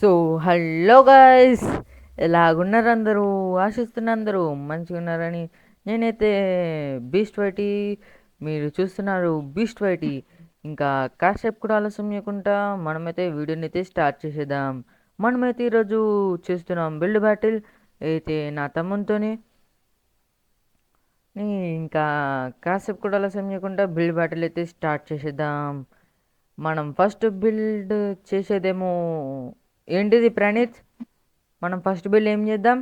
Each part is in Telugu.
సో హలో గాయస్ ఎలాగున్నారు అందరూ? ఆశిస్తున్న అందరూ మంచిగా ఉన్నారని నేనైతే బీస్ట్ వైటీ మీరు చూస్తున్నారు బీస్ట్ వైటి. ఇంకా కాసేపు కూడా ఆలస్యం చేయకుండా మనమైతే వీడియోని అయితే స్టార్ట్ చేసేద్దాం. మనమైతే ఈరోజు చేస్తున్నాం బిల్డ్ బ్యాటిల్. అయితే నా తమ్మునితోనే. ఇంకా కాసేపు కూడా ఆలస్యం చేయకుండా బిల్డ్ బ్యాటిల్ అయితే స్టార్ట్ చేసేద్దాం. మనం ఫస్ట్ బిల్డ్ చేసేదేమో ఏంటిది ప్రణీత్? మనం ఫస్ట్ బిల్డ్ ఏం చేద్దాం?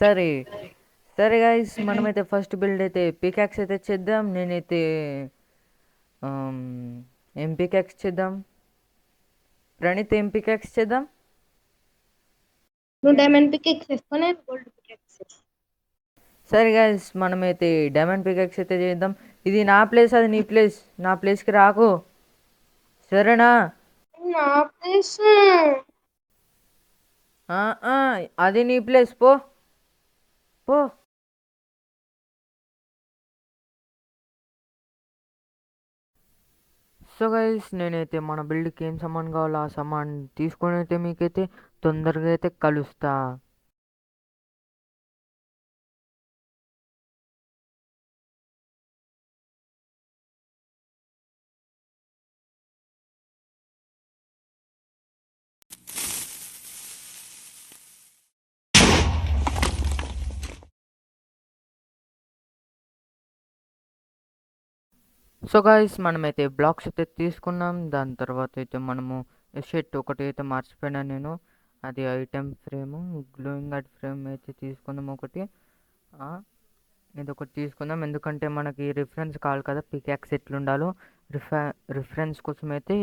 సరే. సరే గాయస్ మనమైతే ఫస్ట్ బిల్డ్ అయితే పికాక్స్ అయితే చేద్దాం. నేనైతే ఏం పికాక్స్ చేద్దాం? ప్రణీత్ ఏం పికాక్స్ చేద్దాం? నువ్వు డైమండ్ పికాక్స్ వేసుకో నేను గోల్డ్ పికాక్స్ సరే గాయస్ మనమైతే డైమండ్ పికాక్స్ అయితే చేద్దాం. ఇది నా ప్లేస్ అది నీ ప్లేస్. నా ప్లేస్కి రాకు. నా ప్లేస్ ఆ, అది నీ ప్లేస్ పో. పో. సో గైస్ నేనైతే మన బిల్డ్కి ఏం సామాన్ కావాలో ఆ సామాన్ తీసుకొని అయితే మీకైతే తొందరగా అయితే కలుస్తా. సో గాయస్ మనమైతే బ్లాక్స్ అయితే తీసుకున్నాం. దాని తర్వాత అయితే మనము షర్ట్ ఒకటి అయితే మర్చిపోయినా నేను. అది item frame glowing at frame అయితే తీసుకుందాం ఒకటి. ఇది ఒకటి తీసుకుందాం. ఎందుకంటే మనకి రిఫరెన్స్ కావాలి కదా పికాక్స్ ఎట్లుండాలో. రిఫ రిఫరెన్స్ కోసం అయితే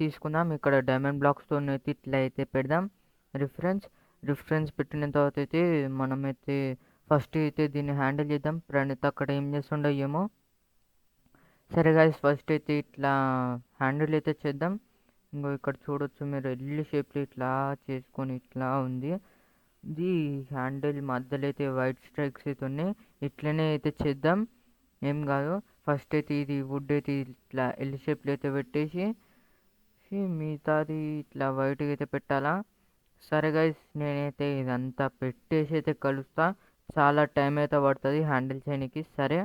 తీసుకుందాం. ఇక్కడ డైమండ్ బ్లాక్స్తో అయితే ఇట్లా అయితే పెడదాం. రిఫరెన్స్ రిఫరెన్స్ పెట్టిన తర్వాత అయితే మనమైతే ఫస్ట్ అయితే దీన్ని హ్యాండిల్ చేద్దాం. ప్రణీత్ అక్కడ ఏం చేస్తుండో ఏమో. సరే గాయస్ ఫస్ట్ అయితే ఇట్లా హ్యాండిల్ అయితే చేద్దాం. ఇంకో ఇక్కడ చూడొచ్చు మీరు ఎల్లి షేప్లో ఇట్లా చేసుకొని ఇట్లా ఉంది. ఇది హ్యాండిల్ మధ్యలో అయితే వైట్ స్ట్రైక్స్ అయితే ఉన్నాయి. ఇట్లనే అయితే చేద్దాం. ఏం కాదు. ఫస్ట్ అయితే ఇది వుడ్ అయితే ఇట్లా ఎల్లు షేప్లో అయితే పెట్టేసి మిగతాది ఇట్లా వైట్గా అయితే పెట్టాలా? సరే గైస్ నేనైతే ఇదంతా పెట్టేసి అయితే కలుస్తా. చాలా టైం అయితే పడుతుంది హ్యాండిల్ చేయడానికి సరే.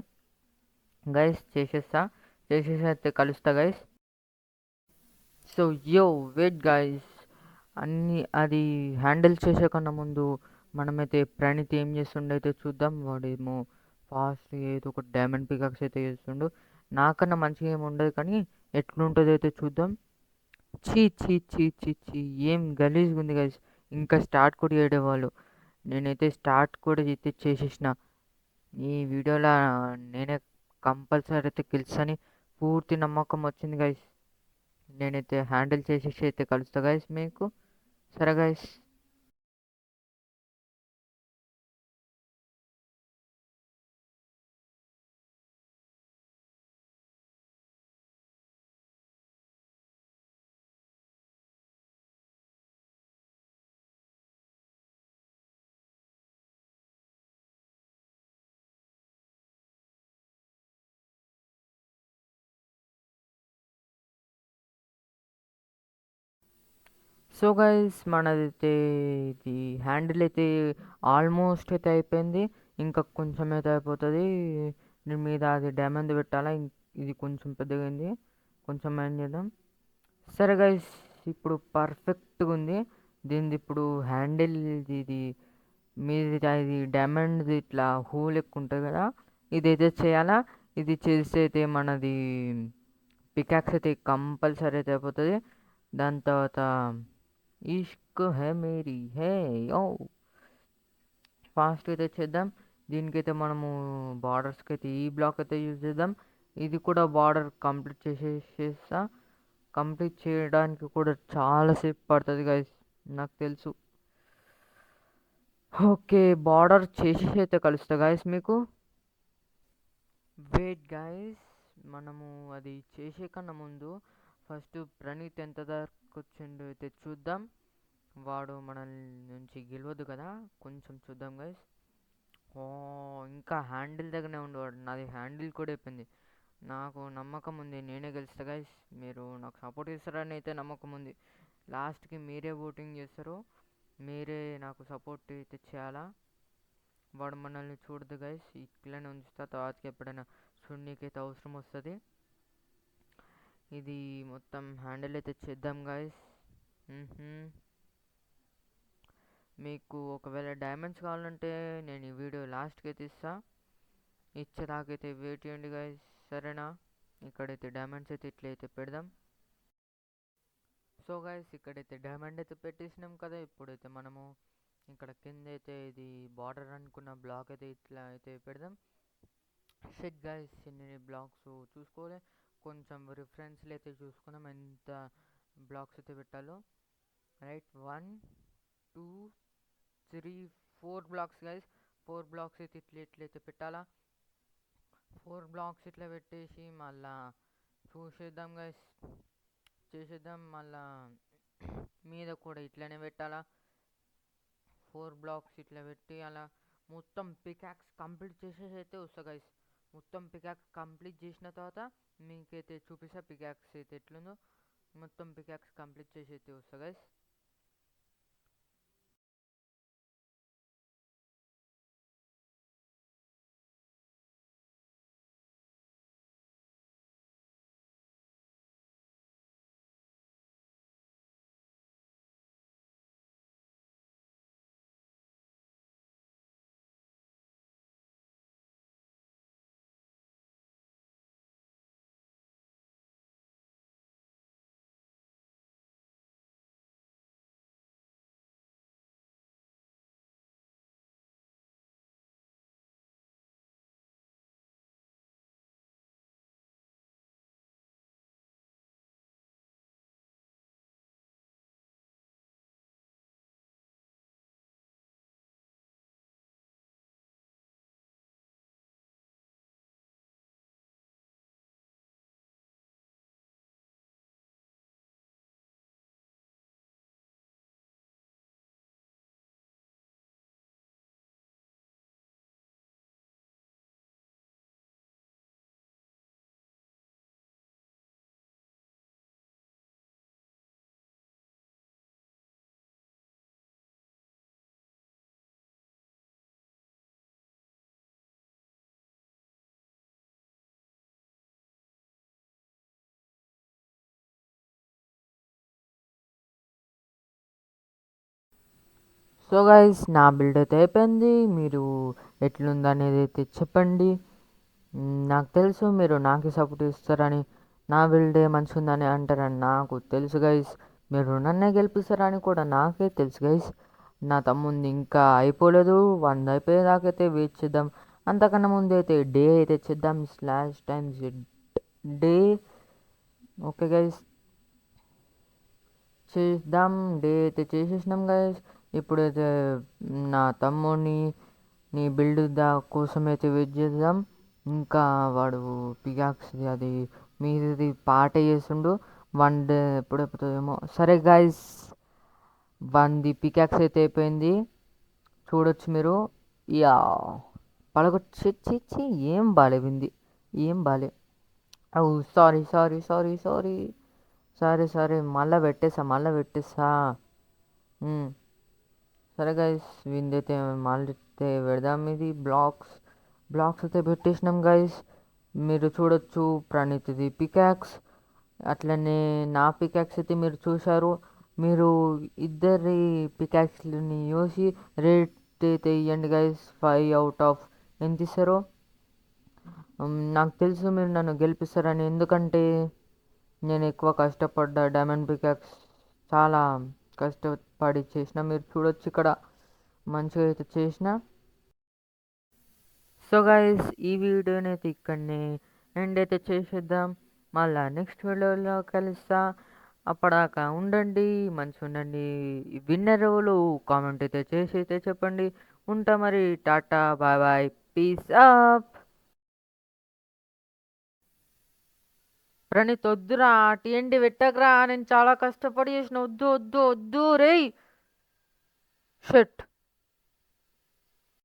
గైస్ చేసేస్తా. చేసేసి అయితే కలుస్తా guys so yo wait guys అన్ని అది హ్యాండిల్ చేసే కన్నా ముందు మనమైతే ప్రణీత్ ఏం చేస్తుండో అయితే చూద్దాం. వాడేమో ఫాస్ట్ ఏదో ఒక డైమండ్ పికాక్స్ అయితే చేస్తుండు. నాకన్నా మంచిగా ఏమి ఉండదు కానీ ఎట్లుంటుందో అయితే చూద్దాం. చీ చీ చీ చీ చీ ఏం గలీజ్గా ఉంది గైస్ ఇంకా స్టార్ట్ కూడా చేయడేవాళ్ళు నేనైతే స్టార్ట్ కూడా అయితే చేసేసిన. ఈ వీడియోలో నేనే కంపల్సరీ అయితే గెలుస్తాని పూర్తి నమ్మకం వచ్చింది గైస్ నేనైతే హ్యాండిల్ చేసేసి అయితే కలుస్తా గైస్ మీకు. సరే గైస్ సో గైస్ మనదైతే ఇది హ్యాండిల్ అయితే ఆల్మోస్ట్ అయితే అయిపోయింది. ఇంకా కొంచెం అయితే అయిపోతుంది. దీని మీద అది డైమండ్ పెట్టాలా? ఇది కొంచెం పెద్దగా అయింది. కొంచెం ఏం చేద్దాం. సరే గైస్ ఇప్పుడు పర్ఫెక్ట్గా ఉంది. దీనిది ఇప్పుడు హ్యాండిల్ ఇది మీది ఇది డైమండ్ ఇట్లా హోల్ ఎక్కువ ఉంటుంది కదా? ఇదైతే చేయాలా? ఇది చేస్తే అయితే మనది పికాక్స్ అయితే కంపల్సరీ అయితే అయిపోతుంది. దాని తర్వాత ఇష్క్ హే మేరీ హే యో ఫాస్ట్ అయితే చేద్దాం. దీనికైతే మనము బార్డర్స్కి అయితే ఈ బ్లాక్ అయితే యూజ్ చేద్దాం. ఇది కూడా బార్డర్ కంప్లీట్ చేసేసేస్తా. కంప్లీట్ చేయడానికి కూడా చాలాసేపు పడుతుంది గైస్ నాకు తెలుసు. ఓకే బార్డర్ చేసేసి అయితే కలుస్తా గాయస్ మీకు. వెయిట్ గాయస్ మనము అది చేసే కన్నా ముందు ఫస్ట్ ప్రణీత్ ఎంత దాకా తీసుకొచ్చిండు అయితే చూద్దాం. వాడు మనల్ నుంచి గెలవద్దు కదా. కొంచెం చూద్దాం గైస్ ఓ ఇంకా హ్యాండిల్ దగ్గరనే ఉండేవాడు నాది హ్యాండిల్ కూడా అయిపోయింది. నాకు నమ్మకం ఉంది. నేనే గెలుస్తా గైస్ మీరు నాకు సపోర్ట్ చేస్తారని అయితే నమ్మకం ఉంది. లాస్ట్కి మీరే ఓటింగ్ చేస్తారు. మీరే నాకు సపోర్ట్ అయితే చేయాలా? వాడు మనల్ని చూడదు గైస్ ఇట్లనే ఉంచుతా. తర్వాతకి ఎప్పుడైనా చూడనీకైతే అవసరం వస్తుంది. ఇది మొత్తం హ్యాండిల్ అయితే చేద్దాం గాయస్ మీకు ఒకవేళ డైమండ్స్ కావాలంటే నేను ఈ వీడియో లాస్ట్కి అయితే ఇస్తా. ఇచ్చేదాకైతే వెయిట్ చేయండి గాయస్ సరేనా? ఇక్కడైతే డైమండ్స్ అయితే ఇట్లయితే పెడదాం. సో గైస్ ఇక్కడైతే డైమండ్ అయితే పెట్టేసినాం కదా. ఇప్పుడైతే మనము ఇక్కడ కింద అయితే ఇది బార్డర్ అనుకున్న బ్లాక్ అయితే ఇట్లా అయితే పెడదాం. షెట్ గైస్ ఎన్ని బ్లాక్స్ చూసుకోలే కొంచెం రిఫరెన్స్లు అయితే చూసుకున్నాం ఎంత బ్లాక్స్ అయితే పెట్టాలో. Right one two three four blocks guys four blocks అయితే ఇట్లా ఇట్లయితే పెట్టాలా. ఫోర్ బ్లాక్స్ ఇట్లా పెట్టేసి మళ్ళా చూసేద్దాం గైస్ చేసేద్దాం. మళ్ళా మీద కూడా ఇట్లనే పెట్టాలా. ఫోర్ బ్లాక్స్ ఇట్లా పెట్టి అలా మొత్తం పికాక్స్ కంప్లీట్ చేసేసి అయితే వస్తా గైస్ మొత్తం పికాక్స్ కంప్లీట్ చేసిన తర్వాత మీకైతే చూపిస్తా పికాక్స్ అయితే ఎట్లుందో. మొత్తం పికాక్స్ కంప్లీట్ చేసి అయితే వస్తా గైస్ సో గైస్ నా బిల్డ్ అయితే అయిపోయింది. మీరు ఎట్లుందనేది అయితే చెప్పండి. నాకు తెలుసు మీరు నాకే సపోర్ట్ ఇస్తారని నా బిల్డే మంచిగా ఉందని అంటారని నాకు తెలుసు గైస్. మీరు నన్నే గెలిపిస్తారని కూడా నాకే తెలుసు గైస్. నా తమ్ముంది ఇంకా అయిపోలేదు. వంద అయిపోయేదాకైతే వెయిట్ చేద్దాం. అంతకన్నా ముందు అయితే డే అయితే చేద్దాం. Slash times day okay guys. చేద్దాం. డే అయితే చేసేసినాం గైస్. ఇప్పుడైతే నా తమ్ముడిని నీ బిల్డ్ దా కోసం అయితే వెయిట్ చేద్దాం. ఇంకా వాడు పిగాక్స్ అది మీది పాట చేస్తుండు వన్ డే ఎప్పుడైపోతుందేమో సరే గైస్ వన్ది పికాక్స్ అయితే అయిపోయింది. చూడొచ్చు మీరు. యా. పడగొచ్చి చి ఏం బాలేవింది. ఏం బాలే. ఓ సారీ సారీ సారీ సారీ సరే సరే మళ్ళీ పెట్టేసా మళ్ళీ పెట్టేసా. సరే గైస్ విందైతే మళ్ళీ పెడదాం. ఇది బ్లాక్స్ బ్లాక్స్ అయితే పెట్టేసినాం గైస్ మీరు చూడొచ్చు ప్రణీత్ది పికాక్స్ అట్లనే నా పికాక్స్ అయితే మీరు చూశారు. మీరు ఇద్దరి పికాక్స్ని చూసి రేట్ అయితే ఇవ్వండి గైస్ ఫైవ్ అవుట్ ఆఫ్ ఎంత ఇస్తారో? నాకు తెలుసు మీరు నన్ను గెలిపిస్తారని. ఎందుకంటే నేను ఎక్కువ కష్టపడ్డా డైమండ్ పికాక్స్ చాలా కష్టపడి చేసిన మీరు చూడొచ్చు ఇక్కడ మంచిగా అయితే చేసిన. సో గైస్ ఈ వీడియోని అయితే ఇక్కడనే ఎండ్ అయితే చేసేద్దాం. మళ్ళా నెక్స్ట్ వీడియోలో కలుస్తా. అప్పటిదాకా ఉండండి మంచిగా ఉండండి. విన్నర్ ఎవరు కామెంట్ అయితే చేసి అయితే చెప్పండి. ఉంటా మరి tata bye bye peace up Praneeth వద్దురా టీఎండి పెట్టకరా నేను చాలా కష్టపడి చేసిన. వద్దు వద్దు వద్దు రేయ్. షట్.